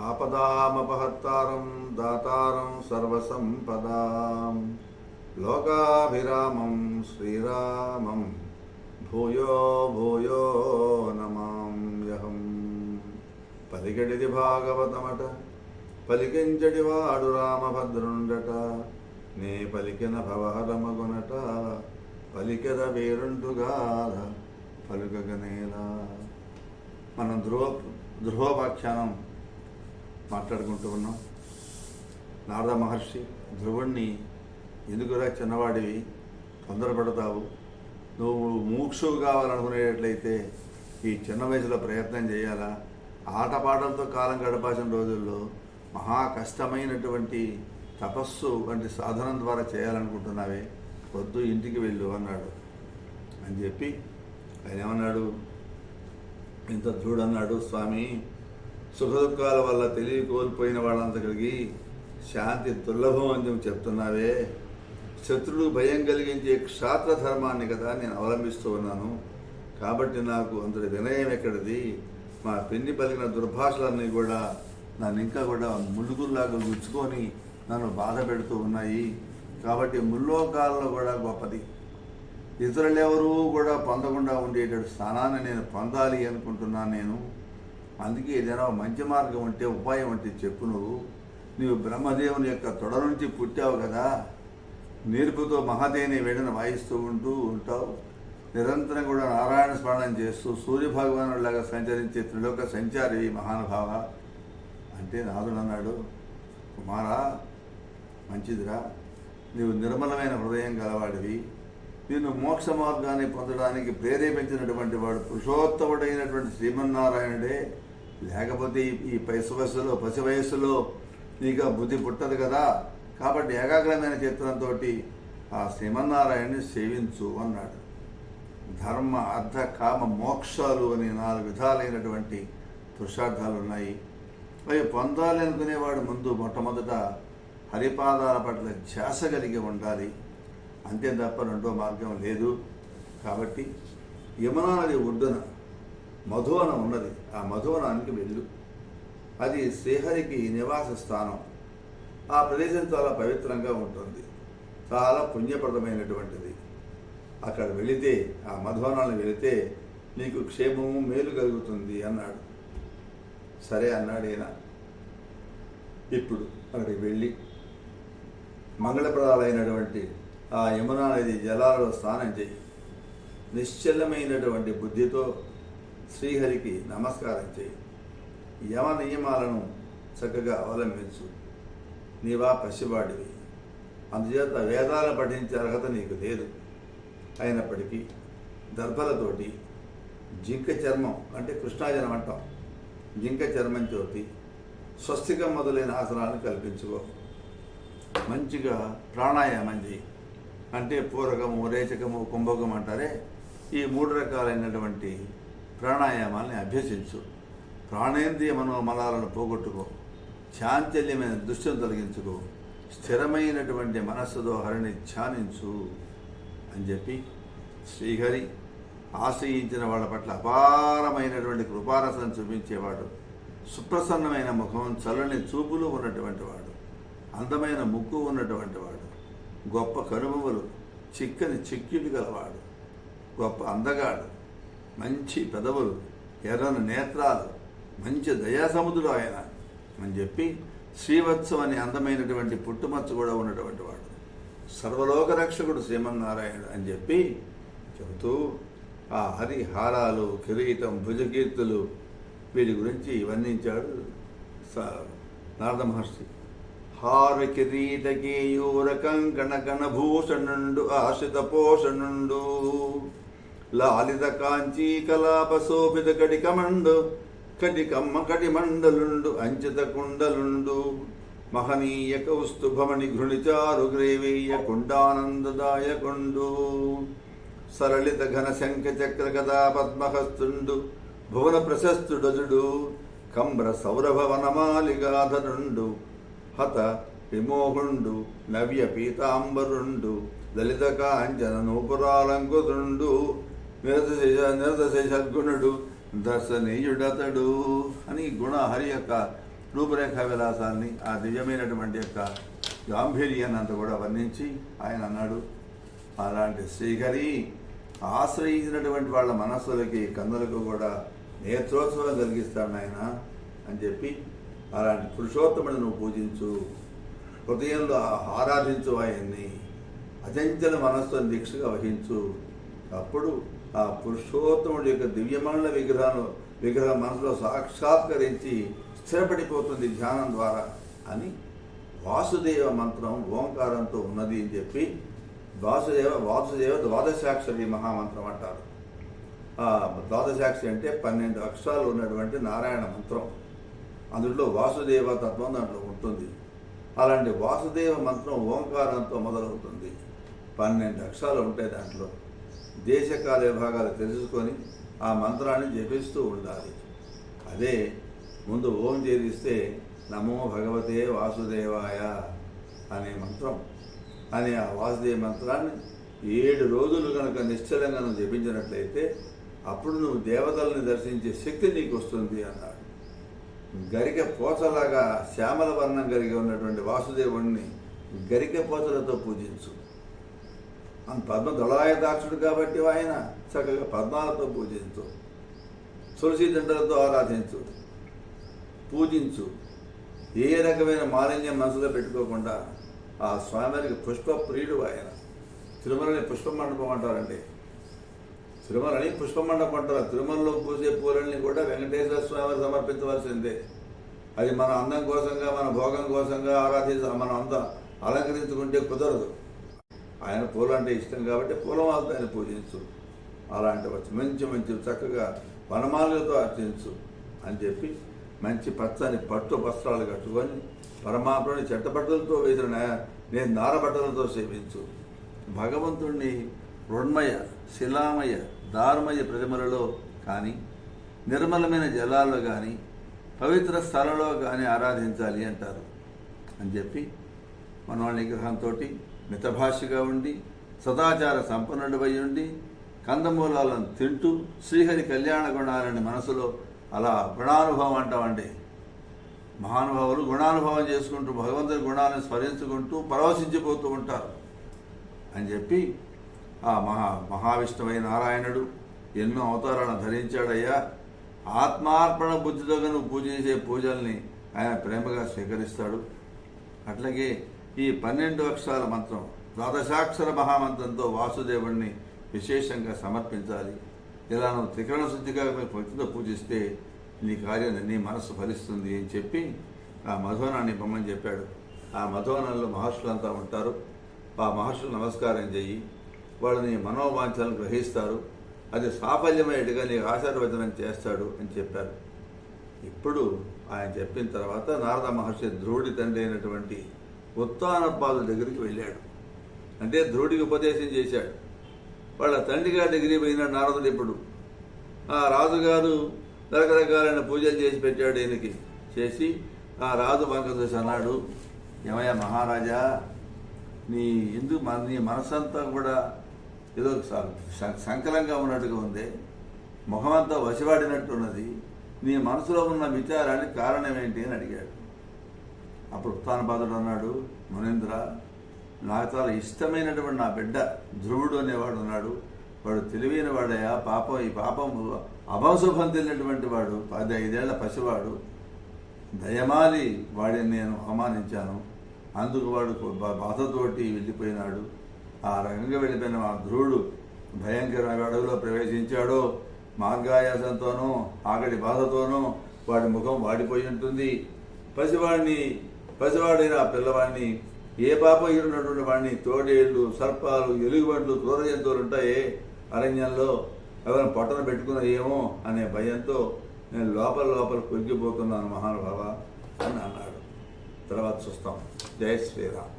ఆపదామపహత్తారం దాతారం సర్వసంపదాం. లోకాభిరామం శ్రీరామం భూయో భూయో నమామ్యహం పలికెడిది భాగవతమట పలికించడి వాడు రామభద్రుండట నే పలికిన భవహరమగునట పలికెద వేరుంటుగాద పలుకగనేలా. మనం ధ్రువ ధ్రువ వ్యాఖ్యానం మాట్లాడుకుంటూ ఉన్నాం. నారద మహర్షి ధ్రువుణ్ణి ఎందుకురా చిన్నవాడివి? తొందరపడతావు. నువ్వు మూక్షువు కావాలనుకునేటట్లయితే ఈ చిన్న వయసులో ప్రయత్నం చేయాలా? ఆటపాటలతో కాలం గడపాల్సిన రోజుల్లో మహా కష్టమైనటువంటి తపస్సు వంటి సాధనం ద్వారా చేయాలనుకుంటున్నావే. వద్దు ఇంటికి వెళ్ళు అన్నాడు. అని చెప్పి ఆయన ఏమన్నాడు? ఇంత చూడన్నాడు స్వామి. సుఖదుఖాల వల్ల తెలివి కోల్పోయిన వాళ్ళంతా కలిగి శాంతి దుర్లభం అని నువ్వు చెప్తున్నావే. శత్రుడు భయం కలిగించే క్షాత్ర ధర్మాన్ని కదా నేను అవలంబిస్తూ ఉన్నాను. కాబట్టి నాకు అంతటి వినయం ఎక్కడిది? మా పెన్ని పలికిన దుర్భాషలన్నీ కూడా నన్ను ఇంకా కూడా ముళ్ళుగుల్లాగా గుచ్చుకొని నన్ను బాధ పెడుతూ ఉన్నాయి. కాబట్టి ముల్లోకాలలో కూడా గొప్పది. ఇతరులెవరూ కూడా పొందకుండా ఉండేటట్టు స్థానాన్ని నేను పొందాలి అనుకుంటున్నాను నేను. అందుకే ఏదైనా మంచి మార్గం ఉంటే ఉపాయం అంటే చెప్పు నువ్వు నీవు బ్రహ్మదేవుని యొక్క తొడ నుంచి పుట్టావు కదా. నేర్పుతో మహాదేవిని వేడను వాయిస్తూ ఉంటూ ఉంటావు. నిరంతరం కూడా నారాయణ స్మరణం చేస్తూ సూర్య భగవానులాగా సంచరించే త్రిలోక సంచారి మహానుభావ. అంటే నాదుడు అన్నాడు కుమారా మంచిదిరా. నీవు నిర్మలమైన హృదయం గలవాడివి. నిన్ను మోక్ష మార్గాన్ని పొందడానికి ప్రేరేపించినటువంటి వాడు పురుషోత్తముడైనటువంటి శ్రీమన్నారాయణుడే. లేకపోతే ఈ- పసి వయసులో పసి వయస్సులో నీకు బుద్ధి పుట్టదు కదా. కాబట్టి ఏకాగ్రమైన చిత్రంతో ఆ శ్రీమన్నారాయణని సేవించు అన్నాడు. ధర్మ అర్థ కామ మోక్షాలు అనే నాలుగు విధాలైనటువంటి పురుషార్థాలు ఉన్నాయి. అవి పొందాలి అనుకునేవాడు ముందు మొట్టమొదట హరిపాదాల పట్ల ధ్యాస కలిగి ఉండాలి. అంతే తప్ప రెండో మార్గం లేదు. కాబట్టి యమునా నది ఒడ్డున మధువనం ఉన్నది. ఆ మధువనానికి వెళ్ళు. అది శ్రీహరికి నివాస స్థానం. ఆ ప్రదేశం చాలా పవిత్రంగా ఉంటుంది. చాలా పుణ్యప్రదమైనటువంటిది. అక్కడ వెళితే ఆ మధువనాన్ని వెళితే నీకు క్షేమము మేలు కలుగుతుంది అన్నాడు. సరే అన్నాడు ఈయన. ఇప్పుడు అక్కడికి వెళ్ళి మంగళప్రదాలైనటువంటి ఆ యమునా నది జలాలలో స్నానం చేయి. నిశ్చలమైనటువంటి బుద్ధితో శ్రీహరికి నమస్కారం చేయి యమ నియమాలను చక్కగా అవలంబించు. నీవా పసివాడివి. అందుచేత వేదాలు పఠించే అర్హత నీకు లేదు. అయినప్పటికీ దర్భలతోటి జింక చర్మం అంటే కృష్ణాజనం అంటాం. జింక చర్మం చోటి స్వస్తికం మొదలైన ఆసనాలను కల్పించుకో. మంచిగా ప్రాణాయామం చేయి. అంటే పూరకము రేచకము కుంభకం అంటారే. ఈ మూడు రకాలైనటువంటి ప్రాణాయామాల్ని అభ్యసించు. ప్రాణేంద్రియ మనోమలాలను పోగొట్టుకో. చాంచల్యమైన దృష్టిని తొలగించుకో. స్థిరమైనటువంటి మనస్సుతో హరిని ధ్యానించు అని చెప్పి శ్రీహరి ఆశ్రయించిన వాళ్ళ పట్ల అపారమైనటువంటి కృపారసం చూపించేవాడు. సుప్రసన్నమైన ముఖం చల్లని చూపులు ఉన్నటువంటి వాడు. అందమైన ముక్కు ఉన్నటువంటి వాడు. గొప్ప కనుమములు చిక్కని చిక్కిలు గలవాడు. గొప్ప అందగాడు. మంచి పెదవులు ఎర్రని నేత్రాలు మంచి దయాసముద్రుడు ఆయన అని చెప్పి శ్రీవత్సం అనే అందమైనటువంటి పుట్టుమచ్చ కూడా ఉన్నటువంటి వాడు. సర్వలోక రక్షకుడు శ్రీమన్నారాయణుడు అని చెప్పి చెబుతూ ఆ హరిహారాలు కిరీటం భుజకీర్తులు వీటి గురించి వర్ణించాడు స- నారద మహర్షి. హార కిరీట కేయూర కంకణ కణభూషణుండు ఆశ్రిత పోషణుండు. లాలిత కాంచీ కలాప శోభిత కడికమండు కటికమ్మ కటిమండలుండు అంచిత కుండలుండు. మహనీయ కౌస్తుభమణి ఘృణిచారు గ్రేవీయ కుండానందదాయకుండు. సరళిత ఘన శంఖ చక్ర కథా పద్మహస్తుండు భువన ప్రశస్తుడజుడు కంబ్ర సౌరభ వనమాలిగాధరుండు హత విమోహుండు నవ్య పీతాంబరుండు దళిత కాంచన నూపురాలంకుతుండు నిరతశేష నిరతశేష సద్గుణుడు దర్శనీయుడతడు అని గుణ హరి యొక్క రూపురేఖ విలాసాన్ని ఆ దివ్యమైనటువంటి యొక్క గాంభీర్యాన్ని అంతా కూడా వర్ణించి ఆయన అన్నాడు. అలాంటి శ్రీహరి ఆశ్రయించినటువంటి వాళ్ళ మనస్సులకి కన్నులకు కూడా నేత్రోత్సవం కలిగిస్తాడు ఆయన అని చెప్పి అలాంటి పురుషోత్తముడు నువ్వు పూజించు. హృదయంలో ఆరాధించు ఆయన్ని. అచంచల మనస్సును దీక్షగా వహించు. అప్పుడు ఆ పురుషోత్తముడి యొక్క దివ్యమండల విగ్రహం విగ్రహం మనసులో సాక్షాత్కరించి స్థిరపడిపోతుంది ధ్యానం ద్వారా అని వాసుదేవ మంత్రం ఓంకారంతో ఉన్నది అని చెప్పి వాసుదేవ వాసుదేవ ద్వాదశాక్షరి మహామంత్రం అంటారు. ఆ ద్వాదశాక్షరి అంటే పన్నెండు అక్షరాలు ఉన్నటువంటి నారాయణ మంత్రం. అందులో వాసుదేవ తత్వం దాంట్లో ఉంటుంది. అలాంటి వాసుదేవ మంత్రం ఓంకారంతో మొదలవుతుంది. పన్నెండు అక్షరాలు ఉంటాయి దాంట్లో. దేశకాల విభాగాలు తెలుసుకొని ఆ మంత్రాన్ని జపిస్తూ ఉండాలి. అదే ముందు ఓం చేరిస్తే నమో భగవతే వాసుదేవాయ అనే మంత్రం. అనే ఆ వాసుదేవ మంత్రాన్ని ఏడు రోజులు కనుక నిశ్చలంగా నువ్వు జపించినట్లయితే అప్పుడు నువ్వు దేవతల్ని దర్శించే శక్తి నీకు వస్తుంది అన్నాడు. గరిక పోచలాగా శ్యామల వర్ణం కలిగి ఉన్నటువంటి వాసుదేవుణ్ణి గరిక పోచలతో పూజించు. పద్మ దళాయదాక్షుడు కాబట్టి ఆయన చక్కగా పద్మాలతో పూజించు. తులసి దండలతో ఆరాధించు. పూజించు. ఏ రకమైన మాలిన్యం మనసులో పెట్టుకోకుండా ఆ స్వామివారికి పుష్ప ప్రియుడు ఆయన. తిరుమలని పుష్ప మండపం అంటారండి. తిరుమలని పుష్ప మండపం అంటారు. తిరుమలలో పూసే పూలని కూడా వెంకటేశ్వర స్వామివారు సమర్పించవలసిందే. అది మన అందం కోసంగా మన భోగం కోసంగా ఆరాధించాలి మనం అంతా అలంకరించుకుంటే కుదరదు. ఆయన పూలు అంటే ఇష్టం కాబట్టి పూలమాలతో ఆయన పూజించు. అలాంటి వచ్చి మంచి మంచి చక్కగా వనమాలతో అర్చించు అని చెప్పి మంచి పచ్చని పట్టు వస్త్రాలు కట్టుకొని పరమాత్మని చెట్ట బట్టలతో వేసిన నేను నారబట్టలతో సేవించు. భగవంతుణ్ణి రుణ్మయ శిలామయ దారుమయ ప్రతిమలలో కానీ నిర్మలమైన జలాల్లో కానీ పవిత్ర స్థలంలో కానీ ఆరాధించాలి అంటారు. అని చెప్పి మనవాళ్ళ నిగ్రహంతో మితభాషగా ఉండి సదాచార సంపన్నుడిపై ఉండి కందమూలాలను తింటూ శ్రీహరి కళ్యాణ గుణాలని మనసులో అలా గుణానుభవం అంటామండి. మహానుభావులు గుణానుభవం చేసుకుంటూ భగవంతుని గుణాలను స్మరించుకుంటూ పరవశించిపోతూ ఉంటారు. అని చెప్పి ఆ మహా మహావిష్ణువై నారాయణుడు ఎన్నో అవతారాలను ధరించాడయ్యా. ఆత్మార్పణ బుద్ధితో నువ్వు పూజ చేసే పూజల్ని ఆయన ప్రేమగా స్వీకరిస్తాడు. అట్లాగే ఈ పన్నెండు అక్షరాల మంత్రం ద్వాదశాక్షర మహామంత్రంతో వాసుదేవుణ్ణి విశేషంగా సమర్పించాలి. ఇలా నువ్వు త్రికరణ శుద్ధిగా భక్తితో పూజిస్తే నీ కార్యం నీ మనస్సు ఫలిస్తుంది అని చెప్పి ఆ మధువనాన్ని బొమ్మని చెప్పాడు. ఆ మధువనంలో మహర్షులంతా ఉంటారు. ఆ మహర్షులు నమస్కారం చెయ్యి వాళ్ళు నీ మనోవాంఛలను గ్రహిస్తారు. అది సాఫల్యమయ్యేట్టుగా నీకు ఆశీర్వచనం చేస్తాడు అని చెప్పారు. ఇప్పుడు ఆయన చెప్పిన తర్వాత నారద మహర్షి ధ్రువుడి తండ్రి అయినటువంటి ఉత్తానపాదు దగ్గరికి వెళ్ళాడు. అంటే ధ్రువుడికి ఉపదేశం చేశాడు. వాళ్ళ తండ్రి గారి దగ్గరికి పోయినాడు నారదుడు ఇప్పుడు ఆ రాజుగారు రకరకాలైన పూజలు చేసి పెట్టాడు ఈయనకి. చేసి ఆ రాజు వంక చూసి అన్నాడు ఏమయ్యా మహారాజా నీ ఎందుకు మన నీ మనసంతా కూడా ఏదో సంకలంగా ఉన్నట్టుగా ఉంది. ముఖమంతా వసివాడినట్టున్నది నీ మనసులో ఉన్న విచారానికి కారణం ఏంటి? అని అడిగాడు. అప్పుడు ఉత్తానపాదుడు అన్నాడు మునేంద్ర నాకు చాలా ఇష్టమైనటువంటి నా బిడ్డ ధ్రువుడు అనేవాడు ఉన్నాడు. వాడు తెలివైన వాడయ్యా పాపం ఈ పాపం అభంశుభం తెలియనటువంటి వాడు పది ఐదేళ్ళ పసివాడు. దయమాలి వాడిని నేను అవమానించాను. అందుకు వాడు బాధతోటి వెళ్ళిపోయినాడు. ఆ రకంగా వెళ్ళిపోయిన ఆ ధ్రువుడు భయంకర అడవిలో ప్రవేశించాడో. మార్గాయాసంతోనూ ఆకటి బాధతోనూ వాడి ముఖం వాడిపోయి ఉంటుంది. పసివాడిని పసివాడైన ఆ పిల్లవాడిని ఏ పాప ఉన్నటువంటి వాడిని తోడేళ్ళు సర్పాలు ఎలుగుబంట్లు క్రూర జంతువులు ఉంటాయే? అరణ్యంలో ఎవరైనా పొట్టన పెట్టుకున్న ఏమో అనే భయంతో నేను లోపల లోపల కొరిగిపోతున్నాను మహానుభావ అని అన్నాడు. తర్వాత చూస్తాం. జయ శ్రీరామ్.